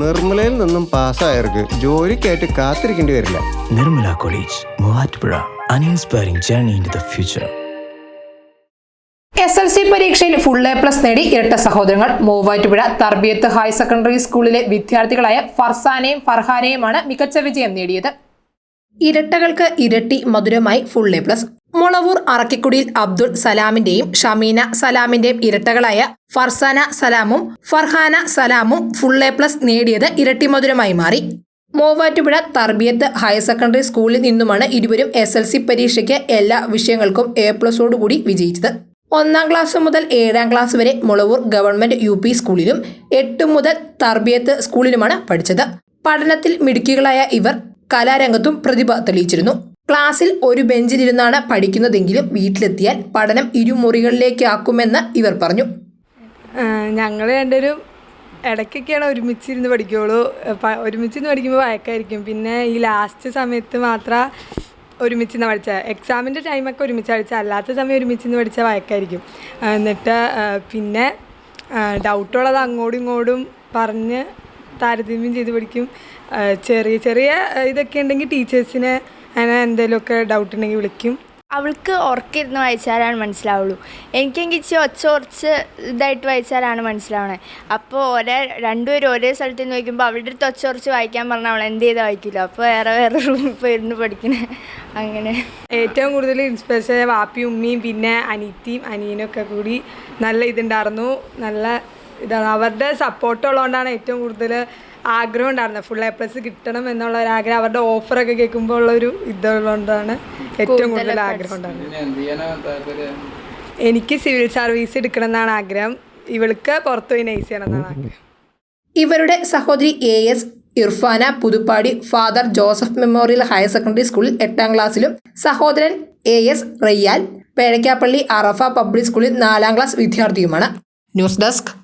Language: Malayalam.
നിർമ്മലയിൽ നിന്നും പാസ്സായവർക്ക് ജോലിക്കായിട്ട് കാത്തിരിക്കേണ്ടി വരില്ല. Nirmala college Muvattupuzha uninspiring journey in the future S L C പരീക്ഷയിൽ ഫുൾ എ പ്ലസ് നേടി ഇരട്ട സഹോദരങ്ങൾ. മൂവാറ്റുപുഴ തർബിയത്ത് ഹയർ സെക്കൻഡറി സ്കൂളിലെ വിദ്യാർത്ഥികളായ ഫർസാനെയും ഫർഹാനെയുമാണ് മികച്ച വിജയം നേടിയത്. ഇരട്ടകൾക്ക് ഇരട്ടി മധുരമായി ഫുൾ എ പ്ലസ് മുളവൂർ അറക്കിക്കുടിയിൽ അബ്ദുൾ സലാമിന്റെയും ഷമീന സലാമിന്റെയും ഇരട്ടകളായ ഫർസാന സലാമും ഫർഹാന സലാമും ഫുൾ എ പ്ലസ് നേടിയത് ഇരട്ടി മധുരമായി മാറി. മൂവാറ്റുപുഴ തർബിയത്ത് ഹയർ സെക്കൻഡറി സ്കൂളിൽ നിന്നുമാണ് ഇരുവരും എസ് എൽ സി പരീക്ഷയ്ക്ക് എല്ലാ വിഷയങ്ങൾക്കും എ പ്ലസോടുകൂടി വിജയിച്ചത്. ഒന്നാം ക്ലാസ് മുതൽ ഏഴാം ക്ലാസ് വരെ മുളവൂർ ഗവൺമെന്റ് യു പി സ്കൂളിലും എട്ട് മുതൽ തർബിയത്ത് സ്കൂളിലുമാണ് പഠിച്ചത്. പഠനത്തിൽ മിടുക്കികളായ ഇവർ കലാരംഗത്തും പ്രതിഭ തെളിയിച്ചിരുന്നു. ക്ലാസ്സിൽ ഒരു ബെഞ്ചിലിരുന്നാണ് പഠിക്കുന്നതെങ്കിലും വീട്ടിലെത്തിയാൽ പഠനം ഇരുമുറികളിലേക്കാക്കുമെന്ന് ഇവർ പറഞ്ഞു. ഞങ്ങൾ രണ്ടുപേരും ഇടയ്ക്കൊക്കെയാണ് ഒരുമിച്ചിരുന്ന് പഠിക്കുകയുള്ളൂ ഒരുമിച്ചിരുന്ന് പഠിക്കുമ്പോൾ വഴക്കായിരിക്കും. പിന്നെ ഈ ലാസ്റ്റ് സമയത്ത് മാത്രം ഒരുമിച്ചിരുന്ന് പഠിച്ച. എക്സാമിന്റെ ടൈമൊക്കെ ഒരുമിച്ച് പഠിച്ച. അല്ലാത്ത സമയം ഒരുമിച്ചിരുന്ന് പഠിച്ച വഴക്കായിരിക്കും. എന്നിട്ട് പിന്നെ ഡൗട്ടുള്ളത് അങ്ങോട്ടും ഇങ്ങോട്ടും പറഞ്ഞ് താരതമ്യം ചെയ്ത് പഠിക്കും. ചെറിയ ചെറിയ ഇതൊക്കെ ഉണ്ടെങ്കിൽ ടീച്ചേഴ്സിനെ അങ്ങനെ എന്തെങ്കിലുമൊക്കെ ഡൗട്ട് ഉണ്ടെങ്കിൽ വിളിക്കും. അവൾക്ക് ഉറക്കിരുന്ന് വായിച്ചാലാണ് മനസ്സിലാവുള്ളൂ. എനിക്കെങ്കിൽ ഇച്ചിരി ഒച്ച ഉറച്ച് ഇതായിട്ട് വായിച്ചാലാണ് മനസ്സിലാവണേ. അപ്പോൾ ഒരേ രണ്ടുപേരും ഒരേ സ്ഥലത്ത് നിന്ന് വായിക്കുമ്പോൾ അവളുടെ അടുത്ത് ഒച്ച ഉറച്ച് വായിക്കാൻ പറഞ്ഞാൽ അവൾ എന്ത് ചെയ്താൽ വായിക്കില്ല. അപ്പോൾ വേറെ വേറെ റൂമിൽ പോയി ഇരുന്ന് പഠിക്കണേ. അങ്ങനെ. ഏറ്റവും കൂടുതൽ ഇൻസ്പിറേഷൻ വാപ്പിയും ഉമ്മയും പിന്നെ അനിയത്തിയും അനിയനും ഒക്കെ കൂടി നല്ല ഇതുണ്ടായിരുന്നു നല്ല ഇതാണ്. അവരുടെ സപ്പോർട്ട് ഉള്ളതുകൊണ്ടാണ് ഏറ്റവും കൂടുതൽ ആഗ്രഹം ഉണ്ടായിരുന്നത്. ഫുൾ എ പ്ലസ് കിട്ടണം എന്നുള്ള ഒരു ആഗ്രഹം. അവരുടെ ഓഫറൊക്കെ കേൾക്കുമ്പോൾ ഉള്ളൊരു ഇതുള്ളതുകൊണ്ടാണ് ഏറ്റവും കൂടുതൽ ആഗ്രഹം ഉണ്ടായിരുന്നത്. എനിക്ക് സിവിൽ സർവീസ് എടുക്കണം എന്നാണ് ആഗ്രഹം. ഇവൾക്ക് പുറത്തു പോയി നൈസ് ചെയ്യണം എന്നാണ് ആഗ്രഹം. ഇവരുടെ സഹോദരി A S Irfana Puthuppady father Joseph memorial higher secondary സ്കൂളിൽ എട്ടാം ക്ലാസ്സിലും സഹോദരൻ A S Rayyal Pezhakkappilly Arafa public സ്കൂളിൽ നാലാം ക്ലാസ് വിദ്യാർത്ഥിയുമാണ്. News desk